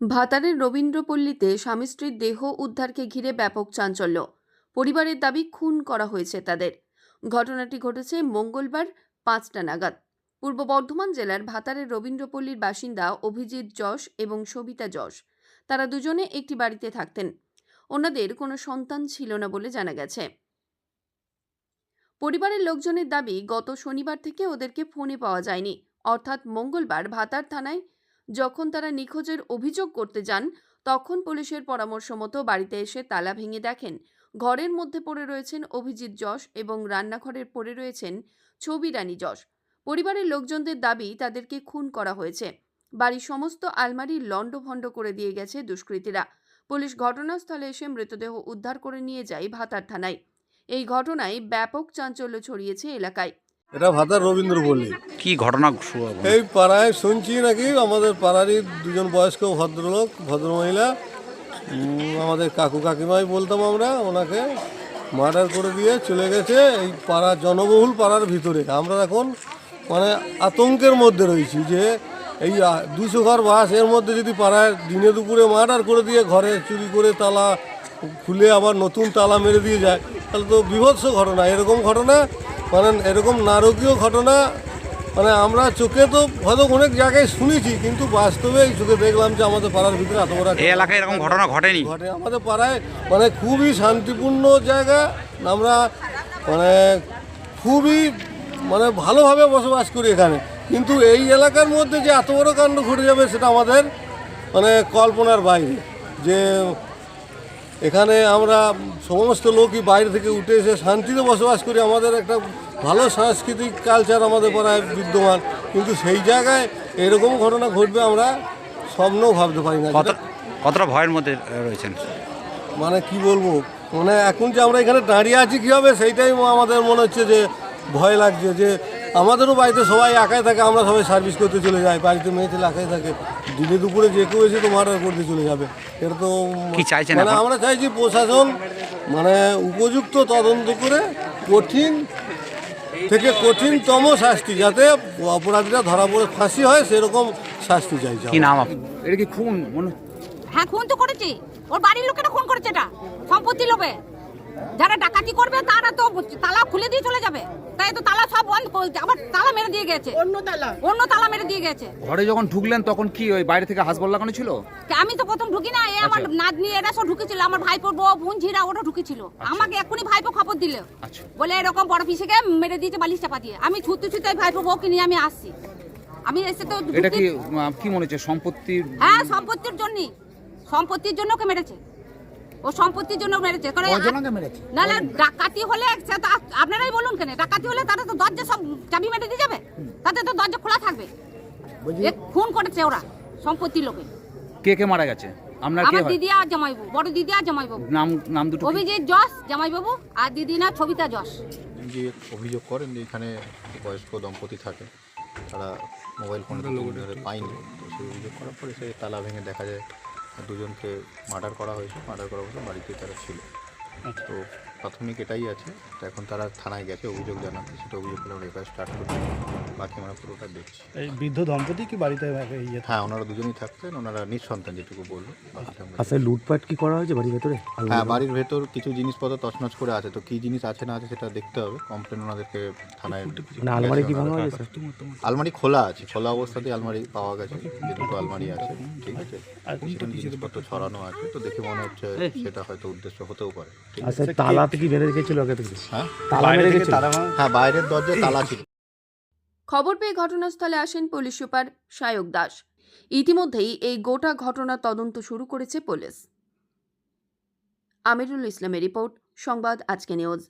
ভাতারের রবীন্দ্রপল্লীতে স্বামী স্ত্রীর দেহ উদ্ধারকে ঘিরে ব্যাপক চাঞ্চল্য। পরিবারের দাবি, খুন করা হয়েছে তাদের। ঘটনাটি ঘটেছে মঙ্গলবার পাঁচটা নাগাদ। পূর্ব বর্ধমান জেলার ভাতারের রবীন্দ্রপল্লীর বাসিন্দা অভিজিৎ যশ এবং সবিতা যশ। তারা দুজনে একটি বাড়িতে থাকতেন। ওনাদের কোনো সন্তান ছিল না বলে জানা গেছে। পরিবারের লোকজনের দাবি, গত শনিবার থেকে ওদেরকে ফোনে পাওয়া যায়নি। অর্থাৎ মঙ্গলবার ভাতার থানায় যখন তারা নিখোঁজের অভিযোগ করতে যান, তখন পুলিশের পরামর্শ মতো বাড়িতে এসে তালা ভেঙে দেখেন। ঘরের মধ্যে পড়ে রয়েছেন অভিজিৎ যশ এবং রান্নাঘরের পড়ে রয়েছেন ছবি রানী যশ। পরিবারের লোকজনদের দাবি, তাদেরকে খুন করা হয়েছে। বাড়ির সমস্ত আলমারি লণ্ডভণ্ড করে দিয়ে গেছে দুষ্কৃতীরা। পুলিশ ঘটনাস্থলে এসে মৃতদেহ উদ্ধার করে নিয়ে যায় ভাতার থানায়। এই ঘটনায় ব্যাপক চাঞ্চল্য ছড়িয়েছে এলাকায়। এটা ভাতার রবীন্দ্র পল্লী কি ঘটনা এই পাড়ায় শুনছি নাকি আমাদের পাড়ারই দুজন বয়স্ক ভদ্রলোক ভদ্রমহিলা। আমাদের কাকু কাকিমাই বলতাম আমরা ওনাকে মার্ডার করে দিয়ে চলে গেছে এই পাড়া জনবহুল পাড়ার ভিতরে। আমরা এখন মানে আতঙ্কের মধ্যে রয়েছি যে এই দুশো ঘর বাসের মধ্যে যদি পাড়ায় দিনে দুপুরে মার্ডার করে দিয়ে ঘরে চুরি করে তালা খুলে আবার নতুন তালা মেরে দিয়ে যায় তাহলে তো বিভৎস ঘটনা। এরকম ঘটনা মানে এরকম নারকীয় ঘটনা মানে আমরা চোখে তো হয়তো অনেক জায়গায় শুনেছি কিন্তু বাস্তবে এই চোখে দেখলাম যে আমাদের পাড়ার ভিতরে এত বড় এই এলাকায় এরকম ঘটনা ঘটেনি। ঘটে। আমাদের পাড়ায় মানে খুবই শান্তিপূর্ণ জায়গা আমরা মানে খুবই মানে ভালোভাবে বসবাস করি এখানে। কিন্তু এই এলাকার মধ্যে যে এত বড় কাণ্ড ঘটে যাবে সেটা আমাদের মানে কল্পনার বাইরে। যে এখানে আমরা সমস্ত লোকই বাইরে থেকে উঠে এসে শান্তিতে বসবাস করি। আমাদের একটা ভালো সাংস্কৃতিক কালচার আমাদের পাড়ায় বিদ্যমান। কিন্তু সেই জায়গায় এরকম ঘটনা ঘটবে আমরা স্বপ্নও ভাবতে পারি না। কতটা ভয়ের মধ্যে রয়েছেন? মানে কি বলব? মানে এখন যে আমরা এখানে দাঁড়িয়ে আছি কী হবে সেইটাই আমাদের মনে হচ্ছে যে ভয় লাগছে যে আমাদেরও বাড়িতে সবাই একাই থাকে আমরা সবাই সার্ভিস করতে চলে যাই বাড়িতে মেয়ে ছেলে একাই থাকে। দিনে দুপুরে যে কেউ এসে তো মার্ডার করতে চলে যাবে। এটা তো কি চাইছেন মানে আমরা চাইছি প্রশাসন মানে উপযুক্ত তদন্ত করে কঠিন থেকে কঠিনতম শাস্তি যাতে অপরাধীরা ধরা পড়ে ফাঁসি হয় সেরকম শাস্তি চাইছে কি নাম এটা কি খুন মনে হ্যাঁ খুন তো করেছে। ওর বাড়ির লোকেরা খুন করেছে এটা সম্পত্তি লোভে। যারা ডাকাতি করবে তারা তো তালা খুলে দিয়ে চলে যাবে। তাই তো তালা সব বন্ধ আবার তালা মেরে দিয়ে গেছে। অন্য তালা। অন্য তালা মেরে দিয়ে গেছে। ঘরে যখন ঢুকলেন তখন কি ওই বাইরে থেকে হাসবল লাগানো ছিল? আমি তো প্রথম ঢুকি না এ আমার নাতনি এরা সব ঢুকেছিল। আমার ভাইপোর বউ বোন ঝিরা ওরা ঢুকেছিল। আমাকে এক্ষুনি ভাইপো খবর দিল। আচ্ছা। বলে এরকম বড় পিসেকে মেরে দিয়েছে বালিশ চাপা দিয়ে। আমি ছুটতে ছুটতে ভাইপো বউকে নিয়ে আমি আসছি। আমি এসে তো এটা কি কি মনে হচ্ছে? সম্পত্তির হ্যাঁ সম্পত্তির জন্যই। সম্পত্তির জন্য ওকে মেরেছে। ও সম্পত্তির জন্য মেরেছে। কারণ না না ডাকাতি হলে আপনারাই বলুন কেন? ডাকাতি হলে তারা তো দরজা সব চাবি মেরে দিয়ে যাবে? তাদের তো দরজা খোলা থাকবে। খুন করেছে ওরা সম্পত্তির লোকে। কে কে মারা গেছে? আপনার কে আমার দিদি আর বড় দিদি আর জামাইবাবু। নাম নাম দুটো অভিজিৎ যশ জামাইবাবু আর দিদি না ছবিতা যশ। যে অভিযোগ করেন যে এখানে বয়স্ক দম্পতি থাকে তারা মোবাইল ফোন পায়নি তো সেই অভিযোগ করার পরে সে তালা ভেঙে দেখা যায়। দুজনকে মার্ডার করা হয়েছে। মার্ডার করার পর বাড়িতে তারা ছিল। তো প্রাথমিক এটাই আছে। তো এখন তারা থানায় গেছে অভিযোগ জানাতে সেটা অভিযোগ করে আমরা এফআইআর স্টার্ট করছি। বাকি আমরা পুরোটা দেখছি। এই বৃদ্ধ দম্পতি কি বাড়িতে ইয়ে হ্যাঁ ওনারা দুজনেই থাকতেন। ওনারা নিঃসন্তান যেটুকু বলল আচ্ছা লুটপাট কি করা হয়েছে বাড়ির ভেতরে? হ্যাঁ বাড়ির ভেতর কিছু জিনিসপত্র তছনছ করে আছে। তো কি জিনিস আছে না আছে সেটা দেখতে হবে। কমপ্লেন ওনাদেরকে থানায় না আলমারি কি ভাঙা হয়েছে? আলমারি খোলা আছে। খোলা অবস্থাতেই আলমারি পাওয়া গেছে। যে দুটো আলমারি আছে ঠিক আছে? সেখানে জিনিসপত্র ছড়ানো আছে। তো দেখে মনে হচ্ছে সেটা হয়তো উদ্দেশ্য হতেও পারে। আচ্ছা তালাতে কি বেঁধে রেখেছিল আগে থেকে? হ্যাঁ তালা মেরে গেছিল হ্যাঁ বাইরের দরজায় তালা ছিল। খবর পেয়ে ঘটনাস্থলে আসেন পুলিশ সুপার সায়ক দাস। ইতিমধ্যেই এই গোটা ঘটনা তদন্ত শুরু করেছে পুলিশ। আমিরুল ইসলামের রিপোর্ট সংবাদ আজকে নিউজ।